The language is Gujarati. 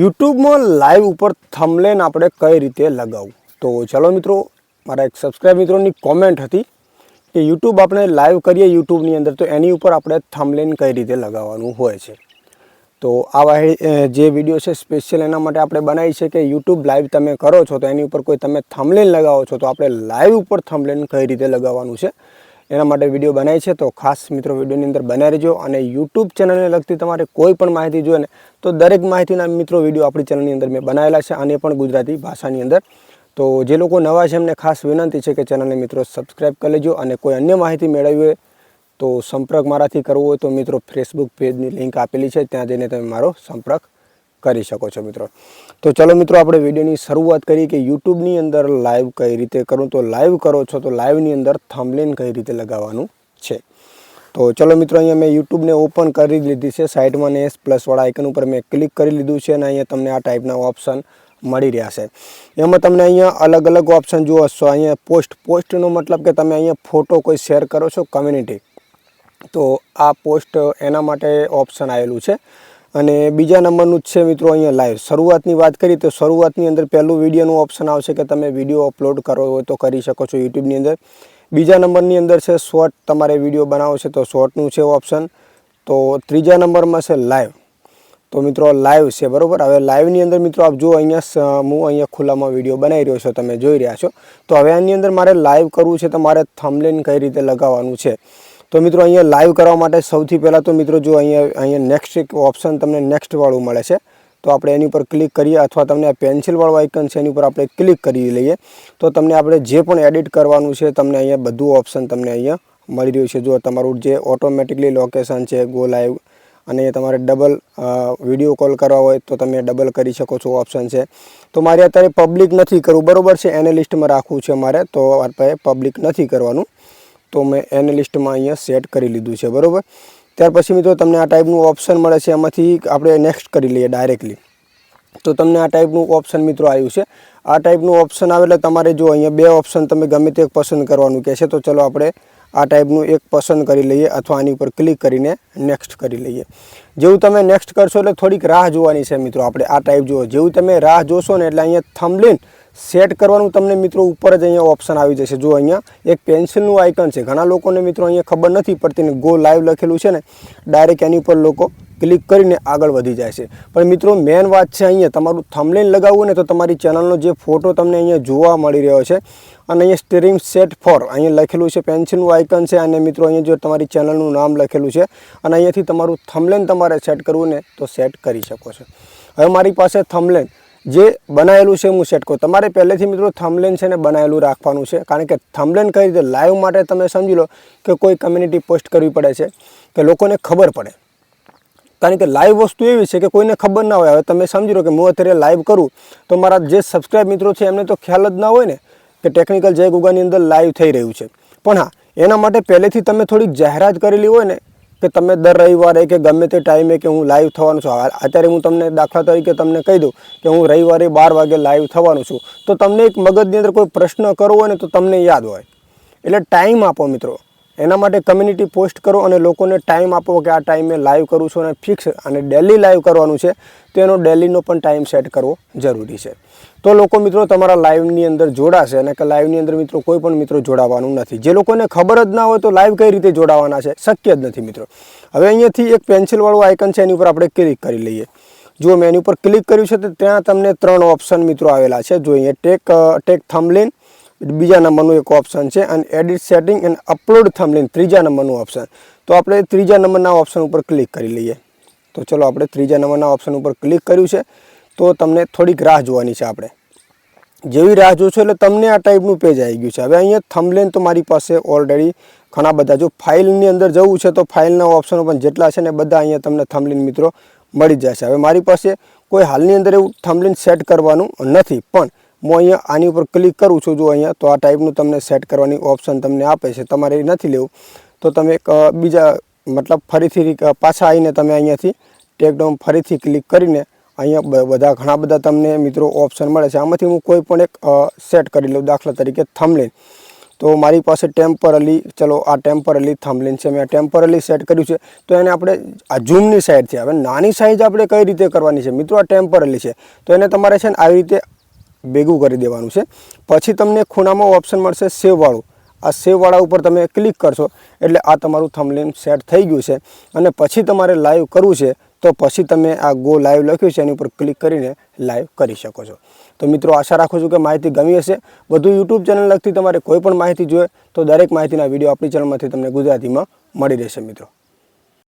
યુટ્યુબમાં લાઈવ ઉપર થમલેન આપણે કઈ રીતે લગાવવું? તો ચલો મિત્રો, મારા એક સબસ્ક્રાઈબ મિત્રોની કોમેન્ટ હતી કે યુટ્યુબ આપણે લાઈવ કરીએ યુટ્યુબની અંદર, તો એની ઉપર આપણે થમલેન કઈ રીતે લગાવવાનું હોય છે? તો આવા જે વીડિયો છે સ્પેશિયલ એના માટે આપણે બનાવી છે કે યુટ્યુબ લાઈવ તમે કરો છો, તો એની ઉપર કોઈ તમે થમલેન લગાવો છો, તો આપણે લાઈવ ઉપર થમલેન કઈ રીતે લગાવવાનું છે? એના માટે વીડિયો બનાવી છે. તો ખાસ મિત્રો વિડીયોની અંદર બનાવી રહેજો અને યુટ્યુબ ચેનલને લગતી તમારે કોઈ પણ માહિતી જોઈએ ને તો દરેક માહિતીના મિત્રો વીડિયો આપણી ચેનલની અંદર મેં બનાવેલા છે. અને પણ ગુજરાતી ભાષાની અંદર. તો જે લોકો નવા છે, એમને ખાસ વિનંતી છે કે ચેનલને મિત્રો સબસ્ક્રાઈબ કરી લેજો અને કોઈ અન્ય માહિતી મેળવવી હોય, તો સંપર્ક મારાથી કરવો હોય, તો મિત્રો ફેસબુક પેજની લિંક આપેલી છે. ત્યાં જઈને તમે મારો સંપર્ક કરી શકો છો મિત્રો. તો ચલો મિત્રો, આપણે વિડીયોની શરૂઆત કરીએ કે યુટ્યુબની અંદર લાઈવ કઈ રીતે કરું, તો લાઈવ કરો છો તો લાઈવની અંદર થંબલેન કઈ રીતે લગાવવાનું છે. તો ચલો મિત્રો, અહીંયા મેં યુટ્યુબને ઓપન કરી લીધી છે, સાઈડમાં ને એસ પ્લસવાળા આઇકન ઉપર મેં ક્લિક કરી લીધું છે અને અહીંયા તમને આ ટાઈપના ઓપ્શન મળી રહ્યા છે. એમાં તમને અહીંયા અલગ અલગ ઓપ્શન જુઓ. છો અહીંયા પોસ્ટ પોસ્ટનો મતલબ કે તમે અહીંયા ફોટો કોઈ શેર કરો છો કમ્યુનિટી તો આ પોસ્ટ એના માટે ઓપ્શન આવેલું છે. અને બીજા નંબરનું જ છે મિત્રો અહીંયા લાઈવ શરૂઆતની વાત કરીએ તો શરૂઆતની અંદર પહેલું વિડીયોનું ઓપ્શન આવશે કે તમે વીડિયો અપલોડ કરો હોય તો કરી શકો છો યુટ્યુબની અંદર. બીજા નંબરની અંદર છે શોર્ટ તમારે વીડિયો બનાવો છે તો શોર્ટનું છે ઓપ્શન તો ત્રીજા નંબરમાં છે લાઈવ તો મિત્રો લાઈવ છે, બરાબર? હવે લાઈવની અંદર મિત્રો આપ જો અહીંયા હું અહીંયા ખુલ્લામાં વીડિયો બનાવી રહ્યો છો, તમે જોઈ રહ્યા છો. તો હવે આની અંદર મારે લાઈવ કરવું છે તો મારે થમલેન કઈ રીતે લગાવવાનું છે? તો મિત્રો અહીંયા લાઈવ કરવા માટે સૌથી પહેલાં તો મિત્રો જો અહીંયા અહીંયા નેક્સ્ટ એક ઓપ્શન તમને નેક્સ્ટ વાળું મળે છે, તો આપણે એની ઉપર ક્લિક કરીએ અથવા તમને આ પેન્સિલવાળું આઇકન છે એની ઉપર આપણે ક્લિક કરી લઈએ. તો તમને આપણે જે પણ એડિટ કરવાનું છે તમને અહીંયા બધું ઓપ્શન તમને અહીંયા મળી રહ્યું છે. જો તમારું જે ઓટોમેટિકલી લોકેશન છે ગો લાઈવ અને તમારે ડબલ વીડિયો કોલ કરવા હોય તો તમે ડબલ કરી શકો છો ઓપ્શન છે. તો મારે અત્યારે પબ્લિક નથી કરવું. બરાબર છે? એને લિસ્ટમાં રાખવું છે મારે. તો આપણે પબ્લિક નથી કરવાનું. તો મેં એને લિસ્ટમાં અહીંયા સેટ કરી લીધું છે, બરોબર? ત્યાર પછી મિત્રો તમને આ ટાઈપનું ઓપ્શન મળે છે, એમાંથી આપણે નેક્સ્ટ કરી લઈએ ડાયરેક્ટલી તો તમને આ ટાઈપનું ઓપ્શન મિત્રો આવ્યું છે. આ ટાઈપનું ઓપ્શન આવે એટલે તમારે જો અહીંયા બે ઓપ્શન તમે ગમે તે પસંદ કરવાનું કહેશે તો ચલો આપણે આ ટાઈપનું એક પસંદ કરી લઈએ અથવા આની ઉપર ક્લિક કરીને નેક્સ્ટ કરી લઈએ. જેવું તમે નેક્સ્ટ કરશો એટલે થોડીક રાહ જોવાની છે મિત્રો આપણે આ ટાઈપ જુઓ. જેવું તમે રાહ જોશો ને એટલે અહીંયા થંબલિન સેટ કરવાનું તમને મિત્રો ઉપર જ અહીંયા ઓપ્શન આવી જશે. જો અહીંયા એક પેન્સિલનું આઇકન છે. ઘણા લોકોને મિત્રો અહીંયા ખબર નથી પડતી ને ગો લાઈવ લખેલું છે ને ડાયરેક્ટ એની ઉપર લોકો ક્લિક કરીને આગળ વધી જાય છે. પણ મિત્રો મેન વાત છે અહીંયા, તમારું થમલેન લગાવવું ને તો તમારી ચેનલનો જે ફોટો તમને અહીંયા જોવા મળી રહ્યો છે અને અહીંયા સ્ટીરિંગ સેટ ફોર અહીંયા લખેલું છે પેન્સિલનું આઇકન છે અને મિત્રો અહીંયા જો તમારી ચેનલનું નામ લખેલું છે અને અહીંયાથી તમારું થમલેન તમારે સેટ કરવું ને તો સેટ કરી શકો છો. હવે મારી પાસે થમલેન જે બનાવેલું છે હું સેટ કરું. તમારે પહેલેથી મિત્રો થમલેન છે ને બનાવેલું રાખવાનું છે. કારણ કે થમલેન કઈ રીતે લાઈવ માટે તમે સમજી લો કે કોઈ કમ્યુનિટી પોસ્ટ કરવી પડે છે કે લોકોને ખબર પડે. કારણ કે લાઈવ વસ્તુ એવી છે કે કોઈને ખબર ના હોય. હવે તમે સમજી લો કે હું અત્યારે લાઈવ કરું તો મારા જે સબસ્ક્રાઈબ મિત્રો છે એમને તો ખ્યાલ જ ના હોય ને. કે ટેકનિકલ જય ગુગાની અંદર લાઈવ થઈ રહ્યું છે. પણ હા, એના માટે પહેલેથી તમે થોડીક જાહેરાત કરેલી હોય ને, કે તમે દર રવિવારે કે ગમે તે ટાઈમે કે હું લાઈવ થવાનું છું. અત્યારે હું તમને દાખલા તરીકે તમને કહી દઉં કે હું રવિવારે બાર વાગે લાઈવ થવાનું છું. તો તમને એક મગજની અંદર કોઈ પ્રશ્ન કરવો હોય ને, તો તમને યાદ હોય. એટલે ટાઈમ આપો મિત્રો. એના માટે કમ્યુનિટી પોસ્ટ કરો અને લોકોને ટાઈમ આપો કે આ ટાઈમે લાઈવ કરું છું અને ફિક્સ અને ડેલી લાઈવ કરવાનું છે, તો એનો ડેલીનો પણ ટાઈમ સેટ કરવો જરૂરી છે. તો લોકો મિત્રો તમારા લાઈવની અંદર જોડાશે અને કે લાઈવની અંદર મિત્રો કોઈ પણ મિત્રો જોડાવાનું નથી. જે લોકોને ખબર જ ના હોય તો લાઈવ કઈ રીતે જોડાવાના છે, શક્ય જ નથી મિત્રો. હવે અહીંયાથી એક પેન્સિલવાળું આઇકન છે, એની ઉપર આપણે ક્લિક કરી લઈએ. જો મેં એની ઉપર ક્લિક કર્યું છે, તો ત્યાં તમને ત્રણ ઓપ્શન મિત્રો આવેલા છે. જો અહીંયા ટેક ટેક થમલેન બીજા નંબરનું એક ઓપ્શન છે અને edit setting and upload thumbnail ત્રીજા નંબરનું ઓપ્શન તો આપણે ત્રીજા નંબરના ઓપ્શન ઉપર ક્લિક કરી લઈએ. તો ચલો આપણે ત્રીજા નંબરના ઓપ્શન ઉપર ક્લિક કર્યું છે. તો તમને થોડીક રાહ જોવાની છે આપણે. જેવી રાહ જોશો એટલે તમને આ ટાઈપનું પેજ આવી ગયું છે. હવે અહીંયા થમલેન તો મારી પાસે ઓલરેડી ઘણા બધા. જો ફાઇલની અંદર જવું છે તો ફાઇલના ઓપ્શનો પણ જેટલા છે ને બધા અહીંયા તમને થમલેન મિત્રો મળી જશે. હવે મારી પાસે કોઈ હાલની અંદર એવું થમલેન સેટ કરવાનું નથી. પણ હું અહીંયા આની ઉપર ક્લિક કરું છું જો અહીંયા, તો આ ટાઈપનું તમને સેટ કરવાની ઓપ્શન તમને આપે છે. તમારે નથી લેવું. તો તમે બીજા, મતલબ ફરીથી પાછા આવીને તમે અહીંયાથી ટેકડાઉન ફરીથી ક્લિક કરીને અહીંયા બધા ઘણા બધા તમને મિત્રો ઓપ્શન મળે છે. આમાંથી હું કોઈ પણ એક સેટ કરી લઉં દાખલા તરીકે થમલેન તો મારી પાસે ટેમ્પરલી ચલો આ ટેમ્પરલી થમલેન છે. મેં ટેમ્પરલી સેટ કર્યું છે. તો એને આપણે આ ઝૂમની સાઈડથી હવે નાની સાઈઝ આપણે કઈ રીતે કરવાની છે? મિત્રો, આ ટેમ્પરલી છે. તો એને તમારે છે ને આવી રીતે ભેગું કરી દેવાનું છે. પછી તમને ખૂણામાં ઓપ્શન મળશે સેવવાળું આ સેવવાળા ઉપર તમે ક્લિક કરશો એટલે આ તમારું થમલેન સેટ થઈ ગયું છે. અને પછી તમારે લાઈવ કરવું છે, તો પછી તમે આ ગો લાઈવ લખ્યું છે, એની ઉપર ક્લિક કરીને લાઈવ કરી શકો છો. તો મિત્રો, આશા રાખું છું કે માહિતી ગમી હશે. બધું યુટ્યુબ ચેનલ લગતી તમારે કોઈ પણ માહિતી જોઈએ, તો દરેક માહિતીના વીડિયો આપણી ચેનલમાંથી તમને ગુજરાતીમાં મળી રહેશે મિત્રો.